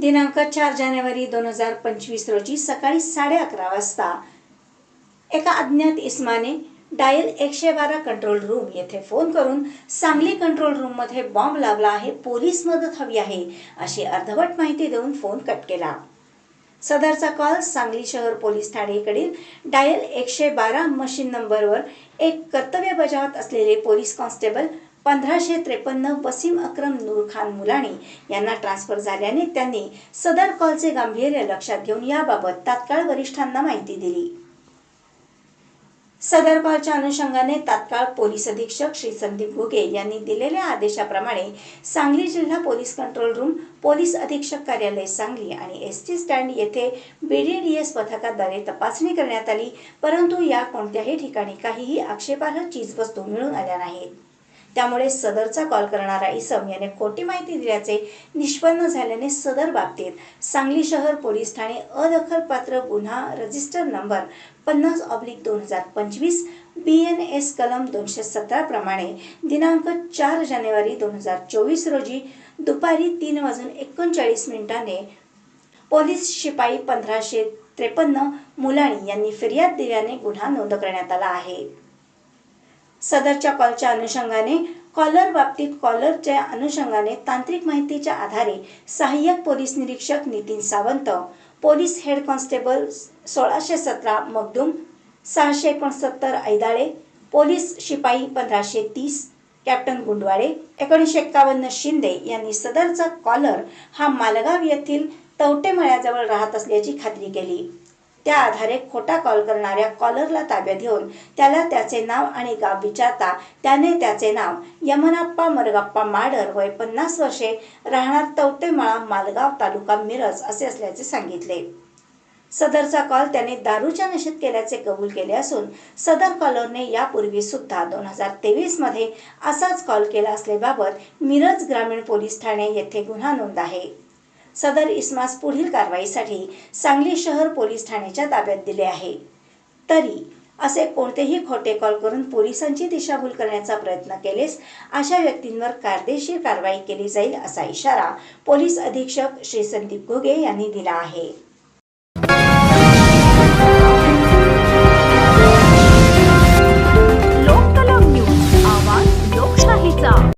दिनांक चार जानेवारी दोन हजार पंचवीस रोजी सकाळी साडे अकरा वाजता एका अज्ञात इस्माने डायल एकशे बारा कंट्रोल रूम येथे फोन करून सांगली कंट्रोल रूममध्ये बॉम्ब लावला आहे पोलीस मदत हवी आहे अशी अर्धवट माहिती देऊन फोन कट केला. सदरचा कॉल सांगली शहर पोलीस ठाणेकडील डायल एकशे बारा मशीन नंबरवर एक कर्तव्य बजावत असलेले पोलीस कॉन्स्टेबल पंधराशे त्रेपन्न वसीम अक्रम नूर खान मुलाणी यांना ट्रान्सफर झाल्याने त्यांनी सदर कॉलचे गांभीर्य लक्षात घेऊन याबाबत तात्काळ वरिष्ठांना माहिती दिली. सदर कॉलच्या अनुषंगाने तात्काळ पोलीस अधीक्षक श्री संदीप घुगे यांनी दिलेल्या आदेशाप्रमाणे सांगली जिल्हा पोलीस कंट्रोल रूम पोलीस अधीक्षक कार्यालय सांगली आणि एस टी स्टँड येथे बीडीडीएस पथकाद्वारे तपासणी करण्यात आली परंतु या कोणत्याही ठिकाणी काहीही आक्षेपार्ह चीजवस्तू मिळून आल्या नाहीत. त्यामुळे सदरचा कॉल करणारा इसम याने खोटी माहिती दिल्याचे निष्पन्न झाल्याने सदर बाबतीत सांगली शहर पोलीस ठाणे अदखलपात्र गुन्हा रजिस्टर नंबर पन्नास ऑब्लिक दोन हजार पंचवीस बी एन एस कलम दोनशे सतरा प्रमाणे दिनांक चार जानेवारी दोन हजार चोवीस रोजी दुपारी तीन वाजून एकोणचाळीस मिनिटाने पोलीस शिपाई पंधराशे त्रेपन्न मुलाणी यांनी फिर्याद दिल्याने गुन्हा नोंद करण्यात आला आहे. सदरच्या कॉलच्या अनुषंगाने कॉलर बाबतीत कॉलरच्या अनुषंगाने तांत्रिक माहितीच्या आधारे सहाय्यक पोलीस निरीक्षक Nitin Sawant police head constable सोळाशे सतरा मगदूम सहाशे एकोणसत्तर ऐदाळे पोलीस शिपाई पंधराशे तीस कॅप्टन गुंडवाळे एकोणीसशे एक्कावन्न शिंदे यांनी सदरचा कॉलर हा मालगाव येथील तवटेमळ्याजवळ राहत असल्याची खात्री केली. त्या आधारे खोटा कॉल करणाऱ्या कॉलरला ताब्यात घेऊन त्याला त्याचे नाव आणि गाव विचारता त्याने त्याचे नाव यमनाप्पा मरगप्पा माडर वय पन्नास वर्षे राहणार तवतेमाळा मालगाव तालुका मिरज असे असल्याचे सांगितले. सदरचा कॉल त्याने दारूच्या नशेत केल्याचे कबूल केले असून सदर कॉलरने यापूर्वी सुद्धा दोन हजार तेवीसमध्ये असाच कॉल केला असल्याबाबत मिरज ग्रामीण पोलीस ठाणे येथे गुन्हा नोंद आहे. सदर इस्मास पुढील कारवाईसाठी सांगली शहर पोलीस ठाण्याच्या ताब्यात दिले आहे. तरी असे कोणतेही खोटे कॉल करून पोलिसांची दिशाभूल करण्याचा प्रयत्न केलेस अशा व्यक्तींवर कायदेशीर कारवाई केली जाईल असा इशारा पोलीस अधीक्षक श्री संदीप घुगे यांनी दिला आहे.